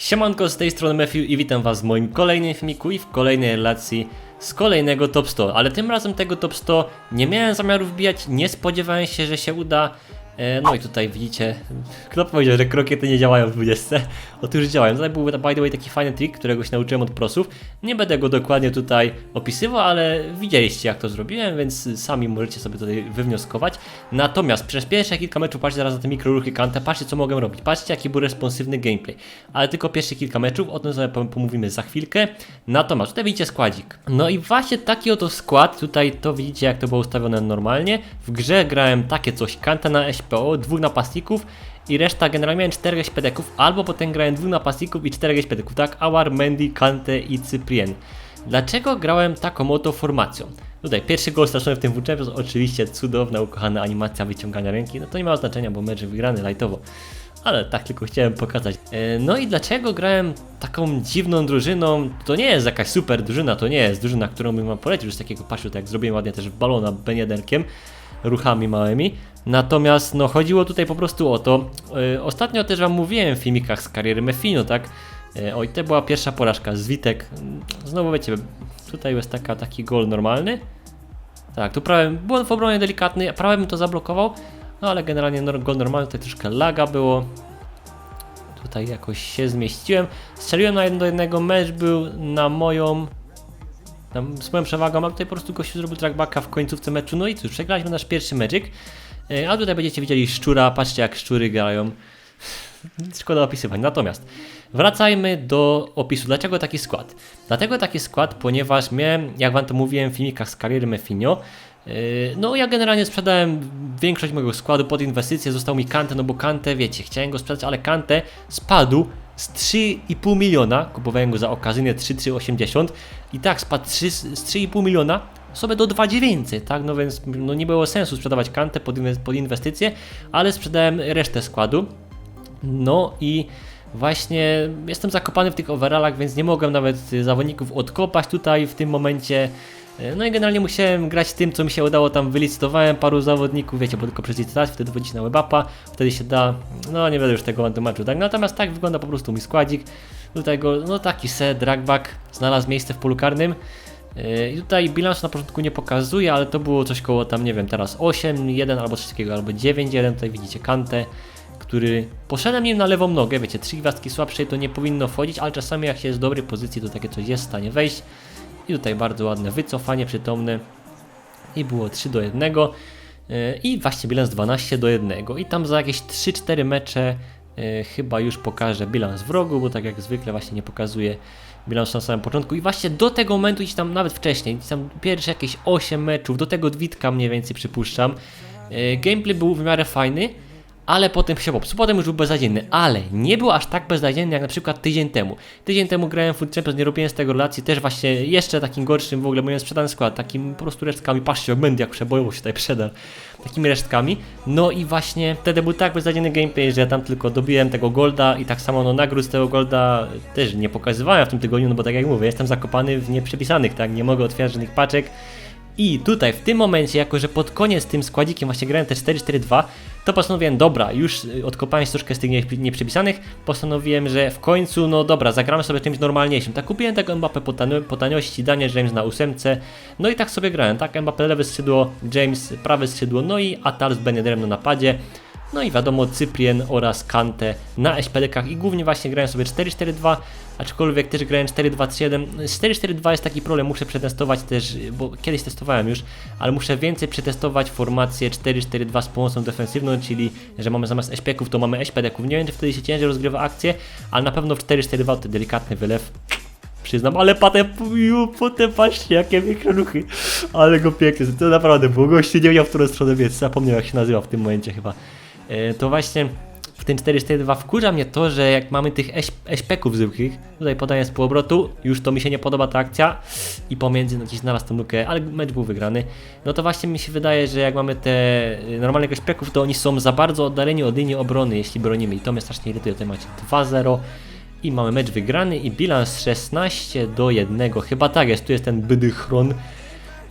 Siemanko, z tej strony Matthew i witam was w moim kolejnym filmiku i w kolejnej relacji z kolejnego top 100, ale tym razem tego top 100 nie miałem zamiaru wbijać, nie spodziewałem się, że się uda. E, No i tutaj widzicie, kto powiedział, że krokiety nie działają w 20? Otóż działają. Tutaj był by the way taki fajny trik, którego się nauczyłem od prosów. Nie będę go dokładnie tutaj opisywał, ale widzieliście jak to zrobiłem, więc sami możecie sobie tutaj wywnioskować. Natomiast przez pierwsze kilka meczów, patrzcie zaraz na te mikroruchy Kante, patrzcie co mogę robić, patrzcie jaki był responsywny gameplay. Ale tylko pierwsze kilka meczów, o tym sobie pom- pomówimy za chwilkę. Natomiast tutaj widzicie składzik. No i właśnie taki oto skład, tutaj to widzicie jak to było ustawione normalnie. W grze grałem takie coś, Kante na SPO, dwóch napastników i reszta generalnie miałem czterech śpedeków, albo potem grałem dwóch napastników i czterech śpedeków, tak? Awar, Mendy, Kante i Cyprien. Dlaczego grałem taką oto formacją? Tutaj pierwszy gol straszony w tym WC, to oczywiście cudowna, ukochana animacja wyciągania ręki, no to nie ma znaczenia, bo mecz wygrany lightowo. Ale tak tylko chciałem pokazać. E, No i dlaczego grałem taką dziwną drużyną? To nie jest jakaś super drużyna, to nie jest drużyna, którą bym wam polecił, już takiego patrzu, tak jak zrobiłem ładnie też balona Beniaderkiem, ruchami małymi. Natomiast no chodziło tutaj po prostu o to. E, Ostatnio też wam mówiłem w filmikach z kariery Mefino, tak? E, Oj, to była pierwsza porażka z Witek. Znowu wiecie, tutaj jest taka, taki gol normalny. Tak, tu prawym błąd w obronie delikatny, prawym to zablokował, no ale generalnie gol normalny, tutaj troszkę laga było. Tutaj jakoś się zmieściłem. Strzeliłem na 1 do 1, mecz był na moją tam z moją przewagą, a tutaj po prostu gościu zrobił trackbacka w końcówce meczu. No i cóż, przegraliśmy nasz pierwszy meczyk. E, A tutaj będziecie widzieli szczura, patrzcie jak szczury grają. Szkoda opisywać. Natomiast wracajmy do opisu. Dlaczego taki skład? Dlatego taki skład, ponieważ miałem, jak wam to mówiłem w filmikach z kariery Mefinio, no ja generalnie sprzedałem większość mojego składu pod inwestycje, został mi Kante, no bo Kante, wiecie, chciałem go sprzedać, ale Kante spadł z 3,5 miliona, kupowałem go za okazyjnie 3,380 i tak spadł 3, z 3,5 miliona sobie do 2,900, tak, no więc no nie było sensu sprzedawać Kante pod, pod inwestycje, ale sprzedałem resztę składu, no i właśnie jestem zakopany w tych overallach, więc nie mogłem nawet zawodników odkopać tutaj w tym momencie. Y, No i generalnie musiałem grać tym, co mi się udało. Tam wylicytowałem paru zawodników, wiecie, bo tylko przez licytację, wtedy wchodzić na webapa, wtedy się da, no nie będę już tego antymatchu, tak? Natomiast tak wygląda po prostu mój składzik. Tutaj go, no taki set, dragback, znalazł miejsce w polu karnym. Yy, I tutaj bilans na początku nie pokazuje, ale to było coś koło tam, nie wiem, teraz 8, 1 albo coś takiego, albo 9, 1, tutaj widzicie Kantę, który poszedłem nim na lewą nogę, wiecie, trzy gwiazdki słabszej to nie powinno wchodzić, ale czasami jak się jest w dobrej pozycji, to takie coś jest w stanie wejść. I tutaj bardzo ładne wycofanie przytomne. I było 3 do 1 yy, i właśnie bilans 12 do 1 i tam za jakieś 3-4 mecze yy, chyba już pokażę bilans wrogu, bo tak jak zwykle właśnie nie pokazuje bilans na samym początku. I właśnie do tego momentu, gdzieś tam nawet wcześniej, gdzieś tam pierwsze jakieś 8 meczów, do tego dwitka mniej więcej przypuszczam, yy, gameplay był w miarę fajny, ale potem się popsuł, potem już był beznadziejny, ale nie był aż tak beznadziejny jak na przykład tydzień temu. Tydzień temu grałem Food Champions, nie robiłem z tego relacji, też właśnie jeszcze takim gorszym w ogóle, moim sprzedany skład, takim po prostu resztkami, patrzcie, Mendy jak przebojowo się tutaj przedał, takimi resztkami. No i właśnie wtedy był tak beznadziejny gameplay, że ja tam tylko dobiłem tego golda i tak samo no nagród z tego golda też nie pokazywałem w tym tygodniu, no bo tak jak mówię, jestem zakopany w nieprzepisanych, tak, nie mogę otwierać żadnych paczek. I tutaj w tym momencie, jako że pod koniec tym składzikiem właśnie grałem te 4-4-2, to postanowiłem, dobra, już y, odkopałem troszkę z tych nie- nieprzepisanych, postanowiłem, że w końcu, no dobra, zagramy sobie czymś normalniejszym. Tak kupiłem tego Mbappé po, tanio, po taniości, Daniel James na ósemce, no i tak sobie grałem, tak, Mbappé lewe skrzydło, James prawe skrzydło, no i Atal z Benederem na napadzie. No i wiadomo, Cyprien oraz Kante na SPD-kach i głównie właśnie grałem sobie 4-4-2, aczkolwiek też grałem 4-2-3-1. 4-4-2 jest taki problem, muszę przetestować też, bo kiedyś testowałem już, ale muszę więcej przetestować formację 4-4-2 z pomocą defensywną, czyli że mamy zamiast SP-ków to mamy SPD-ków. Nie wiem, czy wtedy się ciężej rozgrywa akcje, ale na pewno w 4-4-2 to delikatny wylew. Przyznam, ale potem, potem patrzcie, jakie mikroruchy. Ale go pięknie, to naprawdę było. Gościu nie wiedział, w którą stronę biec. Zapomniał, jak się nazywa w tym momencie chyba. E, to właśnie w tym 442 wkurza mnie to, że jak mamy tych eśpeków zwykłych, tutaj podanie z półobrotu, już to mi się nie podoba ta akcja i pomiędzy no, gdzieś znalazł tą lukę, ale mecz był wygrany. No to właśnie mi się wydaje, że jak mamy te y, normalnych eśpeków, to oni są za bardzo oddaleni od linii obrony, jeśli bronimy i to mnie strasznie irytuje. Tutaj macie 2-0 i mamy mecz wygrany i bilans 16 do 1, chyba tak jest, tu jest ten bydychron.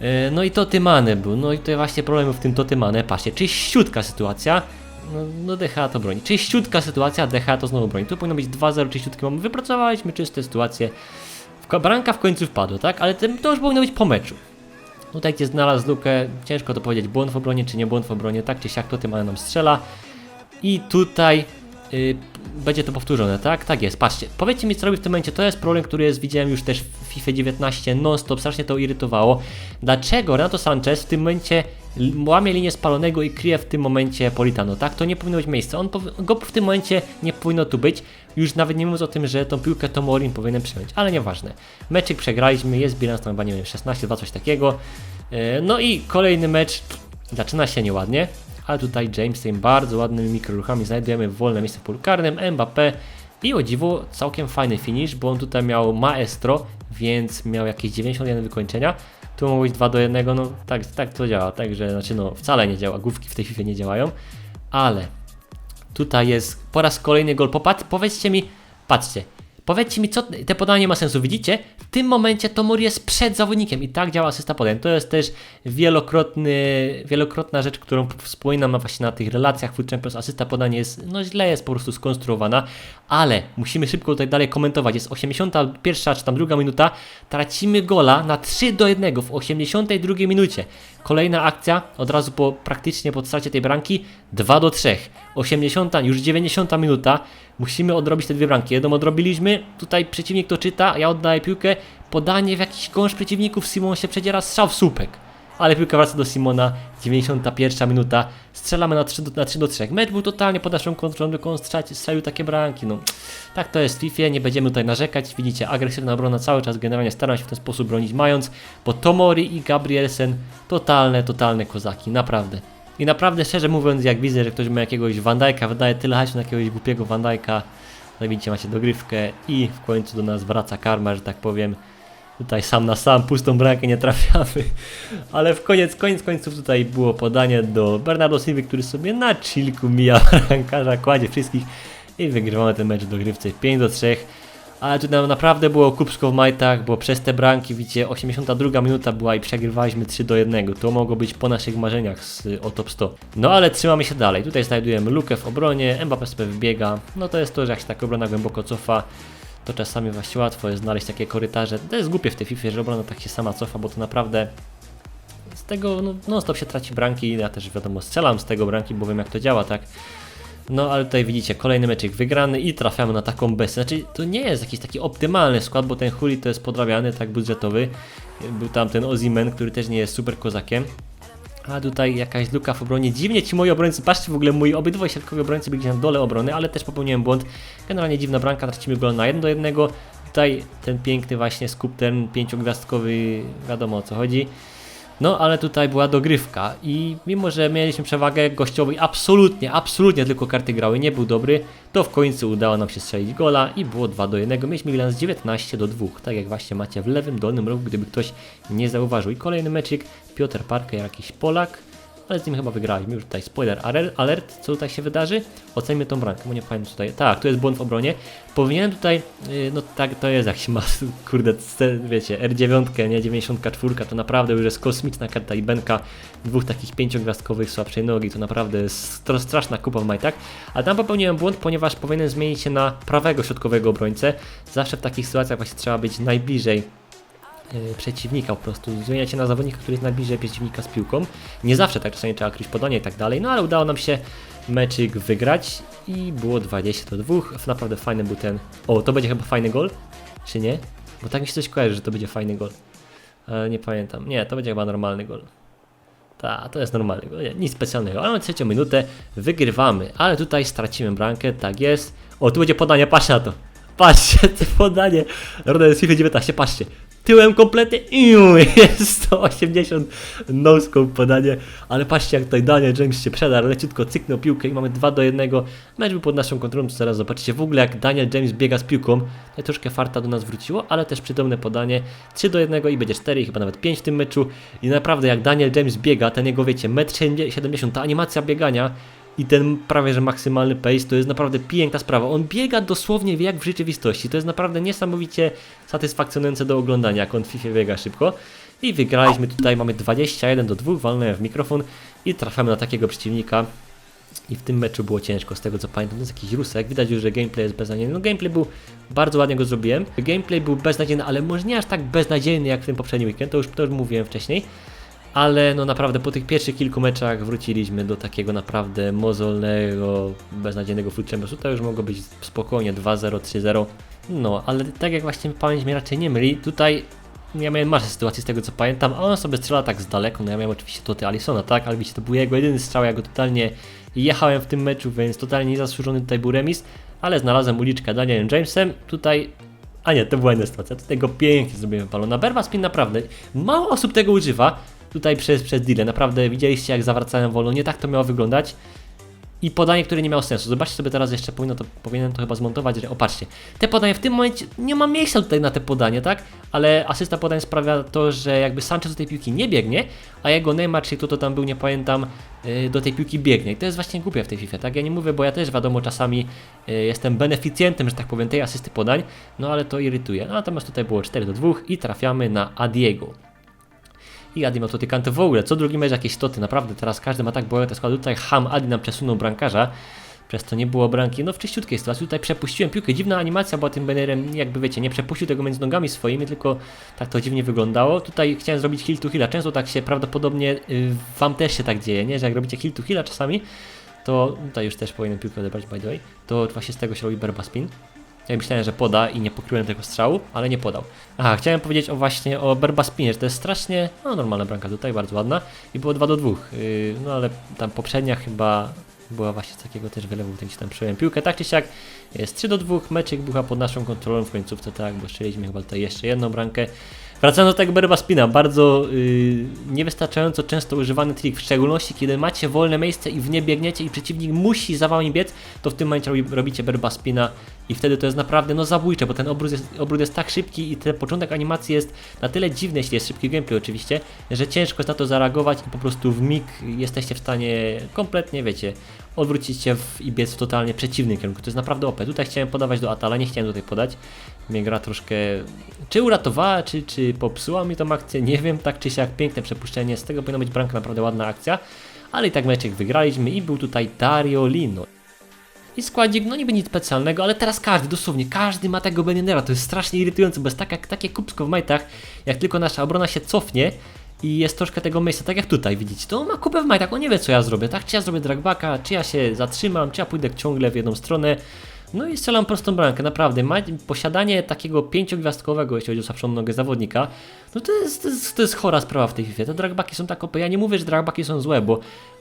E, No i Totymane był, no i to właśnie problem w tym Totymane, patrzcie, czyściutka sytuacja, No, no DH to broni. Czyściutka sytuacja, DH to znowu broni. Tu powinno być 2-0 czyściutkie, mamy wypracowaliśmy czyste sytuacje. Bramka w końcu wpadła, tak? Ale to już powinno być po meczu. Tutaj gdzie znalazł lukę, ciężko to powiedzieć, błąd w obronie czy nie błąd w obronie, tak czy siak to tym ale nam strzela. I tutaj y, będzie to powtórzone, tak? Tak jest, patrzcie. Powiedzcie mi, co robi w tym momencie. To jest problem, który jest, widziałem już też w FIFA 19 non-stop, strasznie to irytowało. Dlaczego Renato Sanchez w tym momencie łamie linię spalonego i kryje w tym momencie Politano, tak? To nie powinno być miejsce. On go w tym momencie nie powinno tu być. Już nawet nie mówiąc o tym, że tą piłkę Tomorin powinien przyjąć, ale nieważne. Meczyk przegraliśmy, jest bilans tam chyba, nie wiem, 16-2, coś takiego. E, No i kolejny mecz zaczyna się nieładnie, ale tutaj James tym bardzo ładnymi mikroruchami znajdujemy wolne miejsce w polu karnym, Mbappé i o dziwo całkiem fajny finish, bo on tutaj miał maestro, więc miał jakieś 91 wykończenia. Tu mogło być 2 do 1, no tak, tak to działa, także znaczy no wcale nie działa, główki w tej FIFA nie działają, ale tutaj jest po raz kolejny gol. Popatrz, powiedzcie mi, patrzcie, powiedzcie mi, co te podanie ma sensu. Widzicie? W tym momencie Tomori jest przed zawodnikiem i tak działa asysta podań. To jest też wielokrotny, wielokrotna rzecz, którą wspominam na właśnie na tych relacjach Food Champions. Asysta podanie jest, no źle jest po prostu skonstruowana, ale musimy szybko tutaj dalej komentować. Jest 81 czy tam druga minuta, tracimy gola na 3 do 1 w 82 minucie. Kolejna akcja, od razu po praktycznie po stracie tej bramki, 2 do 3. 80, już 90 minuta. Musimy odrobić te dwie bramki. Jedną odrobiliśmy, tutaj przeciwnik to czyta, ja oddaję piłkę, podanie w jakiś gąszcz przeciwników, Simon się przedziera, strzał w słupek. Ale piłka wraca do Simona, 91 minuta, strzelamy na 3 do, na 3 do 3. Mecz był totalnie pod naszą kontrolą, tylko on strzelił, takie bramki, no. Tak to jest w FIFA, nie będziemy tutaj narzekać, widzicie, agresywna obrona cały czas, generalnie staram się w ten sposób bronić mając, bo Tomori i Gabrielsen, totalne, totalne kozaki, naprawdę. I naprawdę szczerze mówiąc, jak widzę, że ktoś ma jakiegoś Van Dijk'a, wydaje tyle hajsu na jakiegoś głupiego Van Dijk'a, no macie dogrywkę i w końcu do nas wraca karma, że tak powiem. Tutaj sam na sam, pustą bramkę nie trafiamy. Ale w koniec, koniec końców tutaj było podanie do Bernardo Silva, który sobie na chillku mija bramkarza, kładzie wszystkich i wygrywamy ten mecz w dogrywce 5 do 3. Ale tu naprawdę było kupsko w majtach, bo przez te bramki, widzicie, 82 minuta była i przegrywaliśmy 3 do 1. To mogło być po naszych marzeniach z, o top 100. No ale trzymamy się dalej. Tutaj znajdujemy lukę w obronie, Mbappé sobie wbiega. No to jest to, że jak się tak obrona głęboko cofa, to czasami właśnie łatwo jest znaleźć takie korytarze. To jest głupie w tej FIFA, że obrona tak się sama cofa, bo to naprawdę z tego no, non stop się traci bramki. Ja też wiadomo strzelam z tego bramki, bo wiem jak to działa, tak. No ale tutaj widzicie, kolejny meczek wygrany i trafiamy na taką besę. Znaczy to nie jest jakiś taki optymalny skład, bo ten Huli to jest podrabiany, tak budżetowy. Był tam ten Ozimen, który też nie jest super kozakiem. A tutaj jakaś luka w obronie. Dziwnie ci moi obrońcy, patrzcie w ogóle, moi obydwaj środkowi obrońcy byli na dole obrony, ale też popełniłem błąd. Generalnie dziwna bramka, tracimy gol na 1 do 1. Tutaj ten piękny właśnie skup, ten pięciogwiazdkowy, wiadomo o co chodzi. No, ale tutaj była dogrywka i mimo, że mieliśmy przewagę gościowej absolutnie, absolutnie tylko karty grały, nie był dobry, to w końcu udało nam się strzelić gola i było 2 do 1. Mieliśmy bilans 19 do 2, tak jak właśnie macie w lewym dolnym rogu, gdyby ktoś nie zauważył. I kolejny meczyk, Piotr Parker, jakiś Polak, ale z nim chyba wygraliśmy. Już tutaj spoiler aler- alert, co tutaj się wydarzy. Ocenimy tą bramkę, bo nie pamiętam tutaj. Tak, tu jest błąd w obronie. Powinienem tutaj, yy, no tak to jest, jak się ma, kurde, wiecie, R9, nie 94, to naprawdę już jest kosmiczna karta i benka dwóch takich pięciogwiazdkowych słabszej nogi, to naprawdę jest straszna kupa w majtach. A tam popełniłem błąd, ponieważ powinienem zmienić się na prawego środkowego obrońcę. Zawsze w takich sytuacjach właśnie trzeba być najbliżej przeciwnika po prostu, zmieniać się na zawodnika, który jest najbliżej przeciwnika z piłką. Nie zawsze tak czasami trzeba kryć podanie i tak dalej, no ale udało nam się meczyk wygrać i było 20 do 2. Naprawdę fajny był ten. O, to będzie chyba fajny gol? Czy nie? Bo tak mi się coś kojarzy, że to będzie fajny gol. Ale nie pamiętam. Nie, to będzie chyba normalny gol. Tak, to jest normalny gol. Nie, nic specjalnego. Ale mamy trzecią minutę, wygrywamy, ale tutaj stracimy bramkę, tak jest. O, tu będzie podanie, patrzcie na to. Patrzcie, to podanie. Rodem z FIFA 19, patrzcie. Tyłem kompletnie, iu, jest 180 no scope podanie, ale patrzcie jak tutaj Daniel James się przedarł, leciutko cyknął piłkę i mamy 2 do 1. Mecz był pod naszą kontrolą, zaraz zobaczycie w ogóle jak Daniel James biega z piłką. Tutaj troszkę farta do nas wróciło, ale też przytomne podanie 3 do 1 i będzie 4 i chyba nawet 5 w tym meczu. I naprawdę jak Daniel James biega, ten jego wiecie, 1,70 m, ta animacja biegania i ten prawie że maksymalny pace to jest naprawdę piękna sprawa. On biega dosłownie jak w rzeczywistości. To jest naprawdę niesamowicie satysfakcjonujące do oglądania, jak on w FIFA biega szybko. I wygraliśmy tutaj, mamy 21 do 2, walnąłem w mikrofon i trafiamy na takiego przeciwnika. I w tym meczu było ciężko, z tego co pamiętam, to jest jakiś rusek, widać już, że gameplay jest beznadziejny. No gameplay był, bardzo ładnie go zrobiłem. Gameplay był beznadziejny, ale może nie aż tak beznadziejny jak w tym poprzednim weekend, to już, to już mówiłem wcześniej. Ale no naprawdę po tych pierwszych kilku meczach wróciliśmy do takiego naprawdę mozolnego, beznadziejnego Food Championsu. To już mogło być spokojnie 2-0, 3-0. No, ale tak jak właśnie pamięć mnie raczej nie myli, tutaj ja miałem masę sytuacji z tego co pamiętam, a on sobie strzela tak z daleko, no ja miałem oczywiście to ty Alisona, tak, ale widzicie, to był jego jedyny strzał, ja go totalnie jechałem w tym meczu, więc totalnie niezasłużony tutaj był remis, ale znalazłem uliczkę Danielem Jamesem, tutaj a nie, to była inna sytuacja. Tutaj go pięknie zrobiłem palona. Berwa spin naprawdę. Mało osób tego używa. Tutaj przez, przez deal. Naprawdę widzieliście jak zawracałem wolno. Nie tak to miało wyglądać. I podanie, które nie miało sensu. Zobaczcie sobie teraz jeszcze, powinno to, powinienem to chyba zmontować, że opatrzcie. Te podanie w tym momencie nie ma miejsca tutaj na te podanie, tak? Ale asysta podań sprawia to, że jakby Sanchez do tej piłki nie biegnie, a jego Neymar, czy kto to tam był, nie pamiętam, yy, do tej piłki biegnie. I to jest właśnie głupie w tej FIFA, tak? Ja nie mówię, bo ja też wiadomo czasami yy, jestem beneficjentem, że tak powiem, tej asysty podań, no ale to irytuje. No, natomiast tutaj było 4 do 2 i trafiamy na Adiego. I Adi miał tutaj kantę w ogóle. Co drugi mecz jakieś stoty. Naprawdę teraz każdy ma tak bogate składy. Tutaj Ham Adi nam przesunął brankarza. Przez to nie było bramki. No w czyściutkiej sytuacji. Tutaj przepuściłem piłkę. Dziwna animacja była tym Benerem. Jakby wiecie, nie przepuścił tego między nogami swoimi, tylko tak to dziwnie wyglądało. Tutaj chciałem zrobić heal to heala. Często tak się prawdopodobnie y, wam też się tak dzieje, nie? Że jak robicie heal to heala czasami, to tutaj już też powinienem piłkę odebrać by the way. To właśnie z tego się robi berba spin. Ja myślałem, że poda i nie pokryłem tego strzału, ale nie podał. Aha, chciałem powiedzieć o właśnie o Berbaspinie, że to jest strasznie, no normalna bramka tutaj, bardzo ładna i było 2 do 2, yy, no ale tam poprzednia chyba była właśnie z takiego też wylewu, tak tam przyjąłem piłkę, tak czy siak jest 3 do 2, meczek bucha pod naszą kontrolą w końcówce, tak, bo strzeliśmy chyba tutaj jeszcze jedną bramkę. Wracając do tego Berba Spina, bardzo yy, niewystarczająco często używany trik, w szczególności kiedy macie wolne miejsce i w nie biegniecie i przeciwnik musi za wami biec, to w tym momencie robi, robicie Berba Spina i wtedy to jest naprawdę no zabójcze, bo ten obrót jest, obrót jest tak szybki i ten początek animacji jest na tyle dziwny, jeśli jest szybki gameplay oczywiście, że ciężko jest na to zareagować i po prostu w mig jesteście w stanie kompletnie, wiecie, odwrócić się w, i biec w totalnie przeciwnym kierunku. To jest naprawdę OP. Tutaj chciałem podawać do Atala, nie chciałem tutaj podać. Mnie gra troszkę, czy uratowała, czy, czy popsuła mi tą akcję, nie wiem, tak czy siak, piękne przepuszczenie, z tego powinna być bramka, naprawdę ładna akcja, ale i tak meczek wygraliśmy i był tutaj Dario Lino. I składzik, no niby nic specjalnego, ale teraz każdy, dosłownie każdy ma tego Benendera, to jest strasznie irytujące, bo jest tak jak takie kubsko w majtach, jak tylko nasza obrona się cofnie i jest troszkę tego miejsca, tak jak tutaj widzicie, to on ma kupę w majtach, on nie wie co ja zrobię, tak, czy ja zrobię dragbacka, czy ja się zatrzymam, czy ja pójdę ciągle w jedną stronę, no i strzelam prostą bramkę, naprawdę. Ma, posiadanie takiego pięciogwiazdkowego, jeśli chodzi o słabszą nogę zawodnika, no to jest, to jest, to jest chora sprawa w tej FIFA. Te dragbaki są tak OP. Ja nie mówię, że dragbaki są złe, bo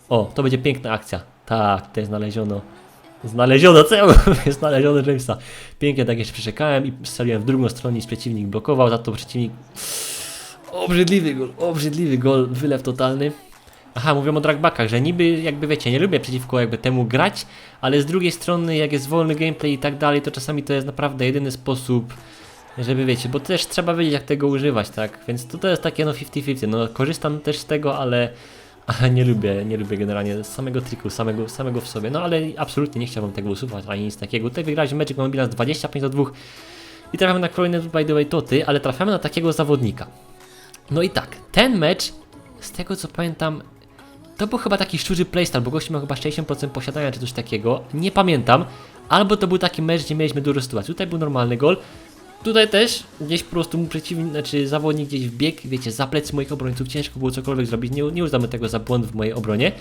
o, to będzie piękna akcja. Tak, tutaj znaleziono. Znaleziono, co ja mówię? Znaleziono Jamesa. Pięknie tak jeszcze przeczekałem i strzeliłem w drugą stronę i przeciwnik blokował, za to przeciwnik... Obrzydliwy gol, obrzydliwy gol, wylew totalny. Aha, mówią o dragbackach, że niby jakby wiecie, nie lubię przeciwko jakby temu grać, ale z drugiej strony jak jest wolny gameplay i tak dalej, to czasami to jest naprawdę jedyny sposób, żeby wiecie, bo też trzeba wiedzieć jak tego używać, tak? Więc to, to jest takie no 50-50, no korzystam też z tego, ale, ale nie lubię, nie lubię generalnie samego triku, samego, samego w sobie, no ale absolutnie nie chciałbym tego usuwać, ani nic takiego. Tutaj wygraliśmy mecz, mamy bilans 25 do 2 i trafiamy na kolejne by the way toty, ale trafiamy na takiego zawodnika. No i tak, ten mecz, z tego co pamiętam, to był chyba taki szczurzy playstyle, bo gość miał chyba 60% posiadania czy coś takiego. Nie pamiętam. Albo to był taki mecz, gdzie mieliśmy dużo sytuacji. Tutaj był normalny gol. Tutaj też gdzieś po prostu mu przeciwnik, znaczy zawodnik gdzieś wbiegł, wiecie, za plecy moich obrońców. Ciężko było cokolwiek zrobić. Nie, nie uznamy tego za błąd w mojej obronie.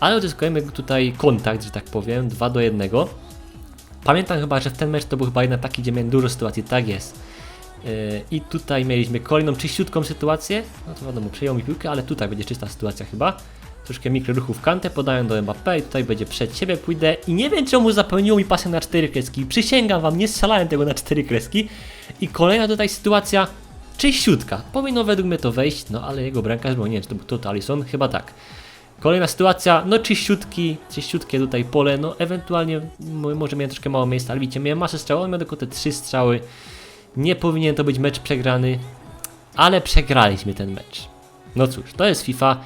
Ale uzyskujemy tutaj kontakt, że tak powiem, 2 do 1. Pamiętam chyba, że w ten mecz to był chyba jeden taki, gdzie miałem dużo sytuacji. Tak jest. I tutaj mieliśmy kolejną czyściutką sytuację. No to wiadomo, przejął mi piłkę, ale tutaj będzie czysta sytuacja chyba. Troszkę mikroruchów w kantę, podają do Mbappé i tutaj będzie przed siebie pójdę. I nie wiem czemu zapełniło mi pasję na cztery kreski, przysięgam wam, nie strzelałem tego na cztery kreski. I kolejna tutaj sytuacja czyściutka, powinno według mnie to wejść, no ale jego bramkarz, bo nie wiem czy to był to Alisson, chyba tak. Kolejna sytuacja, no czyściutki, czyściutkie tutaj pole, no ewentualnie może miałem troszkę mało miejsca, ale widzicie, miałem masę strzałów, on miał tylko te trzy strzały, nie powinien to być mecz przegrany, ale przegraliśmy ten mecz. No cóż, to jest FIFA,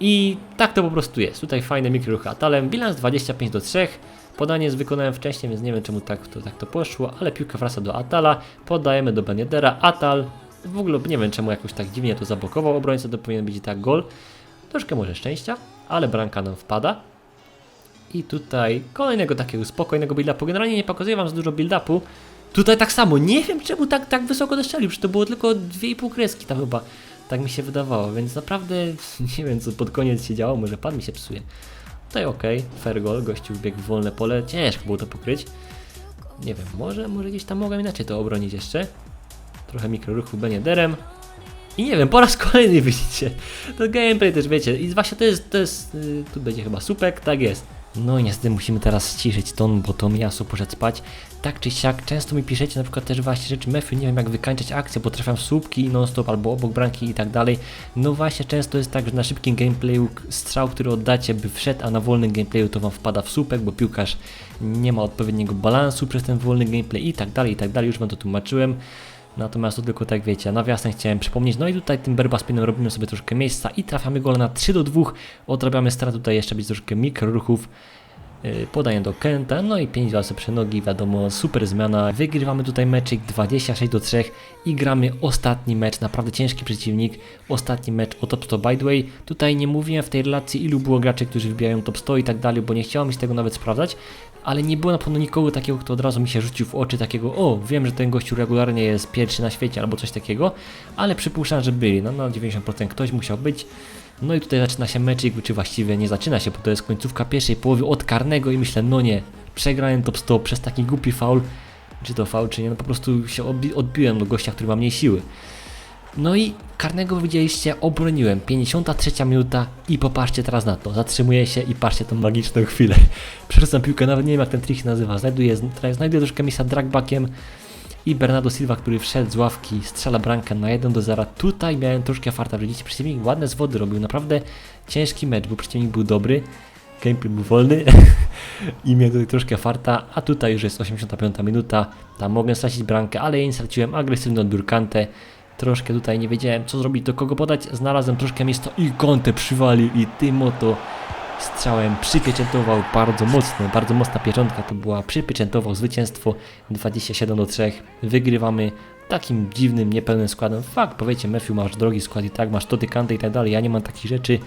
i tak to po prostu jest. Tutaj fajne mikroruchy Atalem. Bilans 25 do 3. Podanie wykonałem wcześniej, więc nie wiem czemu tak to, tak to poszło, ale piłka wraca do Atala. Podajemy do Beniedera. Atal w ogóle nie wiem czemu jakoś tak dziwnie to zablokował obrońcę, to powinien być i tak gol. Troszkę może szczęścia, ale branka nam wpada. I tutaj kolejnego takiego spokojnego build-upu. Generalnie nie pokazuję wam za dużo build-upu. Tutaj tak samo, nie wiem czemu tak, tak wysoko przecież to było tylko 2,5 kreski tam chyba. Tak mi się wydawało, więc naprawdę nie wiem co pod koniec się działo, może pan mi się psuje. Tutaj ok, fair goal, gościu wbiegł w wolne pole, ciężko było to pokryć. Nie wiem, może, może gdzieś tam mogłem inaczej to obronić jeszcze. Trochę mikroruchu Benederem. I nie wiem, po raz kolejny widzicie. To gameplay też wiecie. I właśnie to jest, to jest, yy, tu będzie chyba supek, tak jest. No i niestety musimy teraz ściszyć ton, bo to Miasu poszedł spać. Tak czy siak, często mi piszecie na przykład też właśnie rzeczy Mefiu, nie wiem jak wykańczać akcję, bo trafiam w słupki non-stop albo obok bramki i tak dalej. No właśnie, często jest tak, że na szybkim gameplayu strzał, który oddacie by wszedł, a na wolnym gameplayu to wam wpada w słupek, bo piłkarz nie ma odpowiedniego balansu przez ten wolny gameplay i tak dalej, i tak dalej, już wam to tłumaczyłem. Natomiast to tylko tak wiecie, nawiasem chciałem przypomnieć. No i tutaj tym berbaspinem robimy sobie troszkę miejsca i trafiamy gola na 3 do 2. Odrabiamy strat tutaj jeszcze być troszkę mikroruchów. Yy, Podaję do Kenta, no i 5 razy przenogi, wiadomo, super zmiana. Wygrywamy tutaj meczyk 26 do 3 i gramy ostatni mecz, naprawdę ciężki przeciwnik. Ostatni mecz o top 100 by the way. Tutaj nie mówiłem w tej relacji ilu było graczy, którzy wbijają top 100 i tak dalej, bo nie chciałem się tego nawet sprawdzać. Ale nie było na pewno nikogo takiego, kto od razu mi się rzucił w oczy takiego, o wiem, że ten gościu regularnie jest pierwszy na świecie albo coś takiego, ale przypuszczam, że byli, no na 90% ktoś musiał być. No i tutaj zaczyna się meczik, czy właściwie nie zaczyna się, bo to jest końcówka pierwszej połowy od karnego i myślę, no nie, przegrałem top 100 przez taki głupi faul, czy to faul, czy nie, no po prostu się odbi- odbiłem do gościa, który ma mniej siły. No i karnego widzieliście, obroniłem, 53 minuta i popatrzcie teraz na to, zatrzymuję się i patrzcie tą magiczną chwilę. Przerzucam piłkę, nawet nie wiem jak ten trik się nazywa, znajduję, znajduję troszkę miejsca dragbackiem, i Bernardo Silva, który wszedł z ławki, strzela bramkę na 1 do 0. Tutaj miałem troszkę farta, widzicie, przeciwnik ładne zwody robił, naprawdę ciężki mecz, bo przeciwnik był dobry, gameplay był wolny. I miałem tutaj troszkę farta, a tutaj już jest 85 minuta, tam mogłem stracić bramkę, ale ja nie straciłem, agresywny odbiór Kante, troszkę tutaj nie wiedziałem co zrobić, do kogo podać, znalazłem troszkę miejsca. I Kante przywalił i tym oto strzałem przypieczętował bardzo mocno, bardzo mocna pieczątka to była, przypieczętował zwycięstwo 27 do 3, wygrywamy takim dziwnym, niepełnym składem. Fakt, powiecie, Matthew, masz drogi skład i tak, masz to tykanty i tak dalej, ja nie mam takich rzeczy,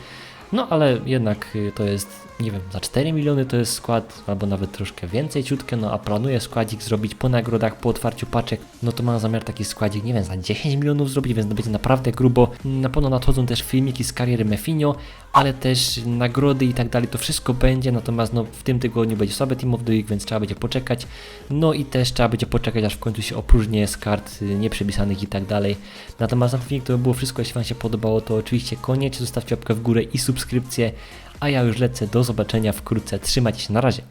no ale jednak y, to jest, nie wiem, za 4 miliony to jest skład, albo nawet troszkę więcej ciutkę, no a planuję składzik zrobić po nagrodach, po otwarciu paczek, no to mam zamiar taki składzik, nie wiem, za 10 milionów zrobić, więc to będzie naprawdę grubo. Na pewno nadchodzą też filmiki z kariery Mefinio, ale też nagrody i tak dalej, to wszystko będzie, natomiast no w tym tygodniu będzie słabe Team of the Week, więc trzeba będzie poczekać, no i też trzeba będzie poczekać, aż w końcu się opróżnię z kart y, nieprzepisanych i tak dalej. Natomiast na tym filmie to by było wszystko, jeśli Wam się podobało, to oczywiście koniecznie zostawcie łapkę w górę i subskrypcję, a ja już lecę, do zobaczenia. Wkrótce, trzymajcie się, na razie.